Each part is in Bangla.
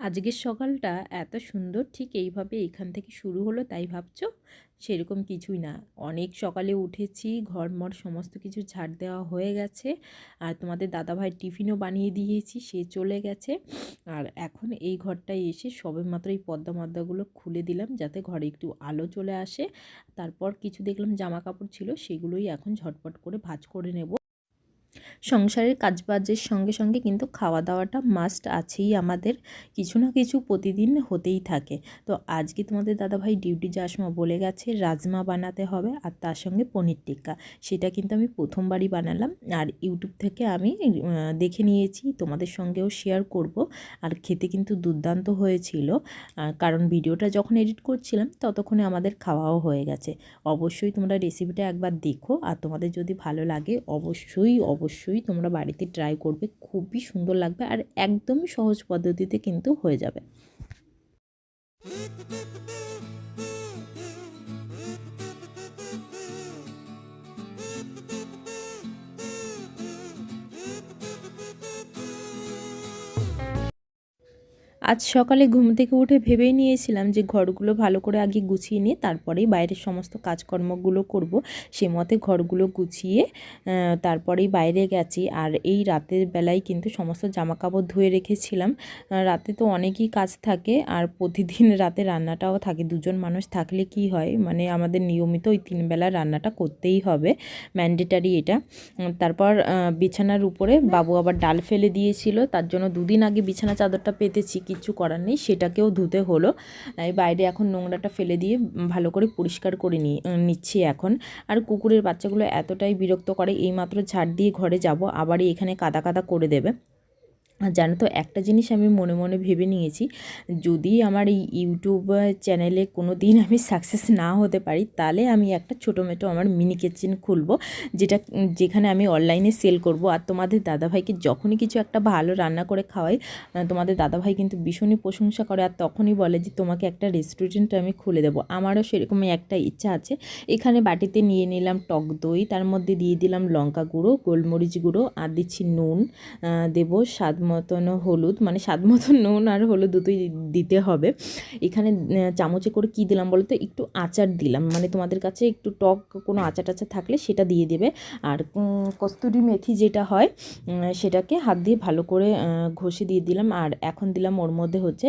আজকের সকালটা এত সুন্দর, ঠিক এইভাবে এখান থেকে শুরু হলো তাই ভাবছ? সেরকম কিছুই না। অনেক সকালে উঠেছি, ঘরমর সমস্ত কিছু ঝাড় দেওয়া হয়ে গেছে। আর তোমাদের দাদাভাই টিফিনও বানিয়ে দিয়েছি, সে চলে গেছে। আর এখন এই ঘরটায় এসে সবে মাত্র এই পদ্মা মদ্দাগুলো খুলে দিলাম, যাতে ঘরে একটু আলো চলে আসে। তারপর কিছু দেখলাম জামা কাপড় ছিল, সেগুলোই এখন ঝটপট করে ভাজ করে নেব। সংসারের কাজবাজের সঙ্গে সঙ্গে কিন্তু খাওয়া দাওয়াটা মাস্ট আছেই আমাদের। কিছু না কিছু প্রতিদিন হতেই থাকে। তো আজকে তোমাদের দাদাভাই ডিউটি যাওয়ার বলে গেছে, রাজমা বানাতে হবে আর তার সঙ্গে পনির টিক্কা। সেটা কিন্তু আমি প্রথমবারই বানালাম আর ইউটিউব থেকে আমি দেখে নিয়েছি, তোমাদের সঙ্গেও শেয়ার করব। আর খেতে কিন্তু দুর্দান্ত হয়েছিল। কারণ ভিডিওটা যখন এডিট করছিলাম, ততক্ষণে আমাদের খাওয়াও হয়ে গেছে। অবশ্যই তোমরা রেসিপিটা একবার দেখো আর তোমাদের যদি ভালো লাগে, অবশ্যই অবশ্যই তোমরা বাড়িতে ট্রাই করবে, খুবই সুন্দর লাগবে আর একদমই সহজ পদ্ধতিতে কিন্তু হয়ে যাবে। আজ সকালে ঘুম থেকে উঠে ভেবেই নিয়েছিলাম যে ঘরগুলো ভালো করে আগে গুছিয়ে নিয়ে তারপরেই বাইরের সমস্ত কাজকর্মগুলো করব। সে মতে ঘরগুলো গুছিয়ে তারপরেই বাইরে গেছি। আর এই রাতের বেলায় কিন্তু সমস্ত জামা কাপড় ধুয়ে রেখেছিলাম। রাতে তো অনেকই কাজ থাকে। আর প্রতিদিন রাতে রান্নাটাও থাকে। দুজন মানুষ থাকলে কি হয়? মানে আমাদের নিয়মিত ওই তিনবেলা রান্নাটা করতেই হবে। ম্যান্ডেটারি এটা। তারপর বিছানার উপরে বাবু আবার ডাল ফেলে দিয়েছিল। তার জন্য দুদিন আগে বিছানা চাদরটা পেতেছি। কিচ্ছু করার নেই, সেটাকেও ধুতে হলো। বাইরে এখন নোংরাটা ফেলে দিয়ে ভালো করে পরিষ্কার করে নিচ্ছি এখন। আর কুকুরের বাচ্চাগুলো এতটাই বিরক্ত করে, এইমাত্র ঝাড় দিয়ে ঘরে যাব, আবারই এখানে কাদা কাদা করে দেবে। জানো তো, একটা জিনিস আমি মনে মনে ভেবে নিয়েছি, যদি আমার এই ইউটিউব চ্যানেলে কোনো দিন আমি সাকসেস না হতে পারি, তাহলে আমি একটা ছোটো মেটো আমার মিনি কিচেন খুলবো, যেটা, যেখানে আমি অনলাইনে সেল করব। আর তোমাদের দাদাভাইকে যখনই কিছু একটা ভালো রান্না করে খাওয়াই তোমাদের দাদাভাই কিন্তু ভীষণই প্রশংসা করে আর তখনই বলে যে, তোমাকে একটা রেস্টুরেন্ট আমি খুলে দেবো। আমারও সেরকমই একটা ইচ্ছা আছে। এখানে বাটিতে নিয়ে নিলাম টক দই, তার মধ্যে দিয়ে দিলাম লঙ্কা গুঁড়ো, গোলমরিচ গুঁড়ো, আর দিচ্ছি নুন দেবো স্বাদ মতন হলুদ মানে স্বাদ মতন নুন আর হলুদ দুটোই দিতে হবে। এখানে চামচে করে কি দিলাম বলো তো একটু আচার দিলাম। মানে তোমাদের কাছে একটু টক কোনো আচার টাচার থাকলে সেটা দিয়ে দেবে। আর কস্তুরি মেথি যেটা হয় সেটাকে হাত দিয়ে ভালো করে ঘষে দিয়ে দিলাম। আর এখন দিলাম ওর মধ্যে হচ্ছে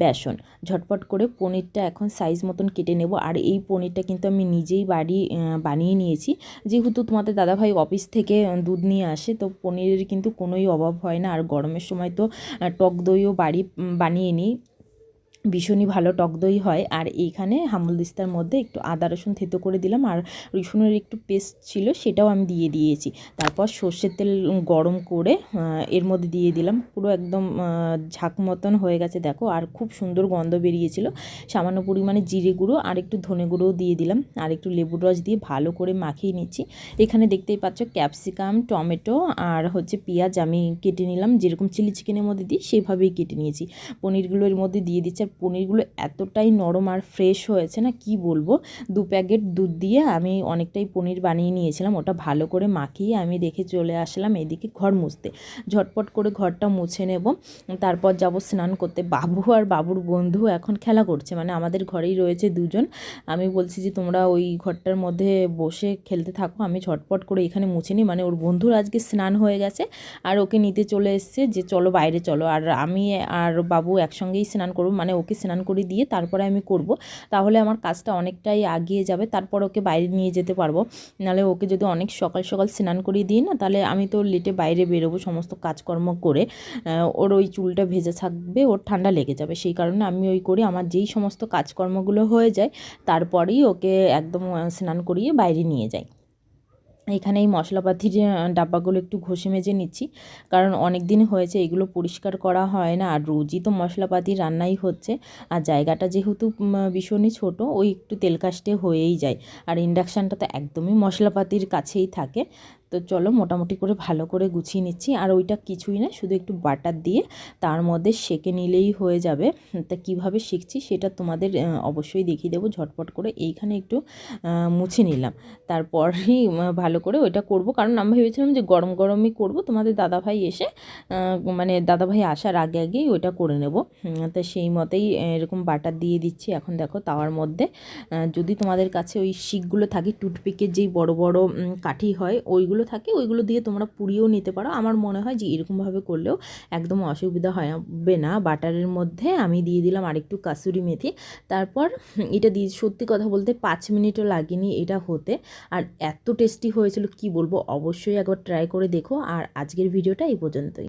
বেসন। ঝটপট করে পনিরটা এখন সাইজ মতন কেটে নেব। আর এই পনিরটা কিন্তু আমি নিজেই বাড়ি বানিয়ে নিয়েছি। যেহেতু তোমাদের দাদাভাই অফিস থেকে দুধ নিয়ে আসে, তো পনিরের কিন্তু কোনোই অভাব হয় না। আর গরমের গরমের সময় তো টক দইও বাড়ি বানিয়ে নিই। ভীষণই ভালো টক দই হয়। আর এইখানে হামল দিস্তার মধ্যে একটু আদা, রসুন থেতো করে দিলাম। আর রসুনের একটু পেস্ট ছিল সেটাও আমি দিয়ে দিয়েছি। তারপর সর্ষের তেল গরম করে এর মধ্যে দিয়ে দিলাম। পুরো একদম ঝাঁক মতন হয়ে গেছে, দেখো। আর খুব সুন্দর গন্ধ বেরিয়েছিল। সামান্য পরিমাণে জিরে গুঁড়ো আর একটু ধনে গুঁড়োও দিয়ে দিলাম। আর একটু লেবুর রস দিয়ে ভালো করে মাখিয়ে নিচ্ছি। এখানে দেখতেই পাচ্ছ ক্যাপসিকাম, টমেটো আর হচ্ছে পেঁয়াজ আমি কেটে নিলাম। যেরকম চিলি চিকেনের মধ্যে দিই, সেভাবেই কেটে নিয়েছি। পনিরগুলো এর মধ্যে দিয়ে দিচ্ছি। পনিরগুলো এতটাই নরম আর ফ্রেশ হয়েছে না, কি বলব? দু প্যাকেট দুধ দিয়ে আমি অনেকটাই পনির বানিয়ে নিয়েছিলাম, ওটা ভালো করে মাখিয়ে আমি দেখে চলে আসলাম এদিকে ঘর মুছতে। ঝটপট করে ঘরটা মুছে নেব, তারপর যাব স্নান করতে। বাবু আর বাবুর বন্ধু এখন খেলা করছে মানে আমাদের ঘরেই রয়েছে দুজন। আমি বলছি যে, তোমরা ওই ঘরটার মধ্যে বসে খেলতে থাকো, আমি ঝটপট করে এখানে মুছে নিই। মানে ওর বন্ধুর আজকে স্নান হয়ে গেছে, আর ওকে নিতে চলে এসছে যে, চলো বাইরে চলো। আর আমি আর বাবু একসঙ্গেই স্নান করব মানে ওকে স্নান করে দিয়ে তারপরে আমি করব। তাহলে আমার কাজটা অনেকটাই আগিয়ে যাবে। তারপর ওকে বাইরে নিয়ে যেতে পারব। নাহলে ওকে যদি অনেক সকাল সকাল স্নান করিয়ে দিই না, তাহলে আমি তো লেটে বাইরে বেরোবো সমস্ত কাজকর্ম করে। ওর ওই চুলটা ভেজে থাকবে, ওর ঠান্ডা লেগে যাবে। সেই কারণে আমি ওই করি আমার যেই সমস্ত কাজকর্মগুলো হয়ে যায়, তারপরেই ওকে একদম স্নান করিয়ে বাইরে নিয়ে যাই। এখানে এই মশলাপাতির ডাব্বাগুলো একটু ঘষে মেজে নিচ্ছি। কারণ অনেক দিন হয়েছে এগুলো পরিষ্কার করা হয় না, আর রোজই তো মশলাপাতি রান্নাই হচ্ছে। আর জায়গাটা যেহেতু ভীষণই ছোট, ওই একটু তেল কাস্টে হয়েই যায়। আর ইন্ডাকশানটা তো একদমই মশলাপাতির কাছেই থাকে। তো চলো মোটামুটি করে ভালো করে গুছিয়ে নিচ্ছি। আর ওইটা কিছুই না, শুধু একটু বাটার দিয়ে তার মধ্যে সেকে নিলেই হয়ে যাবে। তা কীভাবে শিখছি সেটা তোমাদের অবশ্যই দেখিয়ে দেবো। ঝটপট করে এইখানে একটু মুছে নিলাম। তারপরেই ভালো করে ওইটা করব। কারণ আমি ভেবেছিলাম যে গরম গরমই করব। তোমাদের দাদাভাই এসে মানে দাদাভাই আসার আগে আগেই ওইটা করে নেব। তা সেই মতেই এরকম বাটার দিয়ে দিচ্ছি। এখন দেখো তাওয়ার মধ্যে যদি তোমাদের কাছে ওই শিকগুলো থাকে, টুথপিকের যেই বড় বড় কাঠি হয়, ওইগুলো থাকে ওইগুলো দিয়ে তোমরা পুড়িয়েও নিতে পারো। আমার মনে হয় যে এরকমভাবে করলেও একদম অসুবিধা হবে না। বাটারের মধ্যে আমি দিয়ে দিলাম আরেকটু কাসুরি মেথি। তারপর এটা দিয়ে সত্যি কথা বলতে পাঁচ মিনিটও লাগেনি এটা হতে। আর এত টেস্টি হয়েছিল, কি বলব? অবশ্যই একবার ট্রাই করে দেখো। আর আজকের ভিডিওটা এই পর্যন্তই।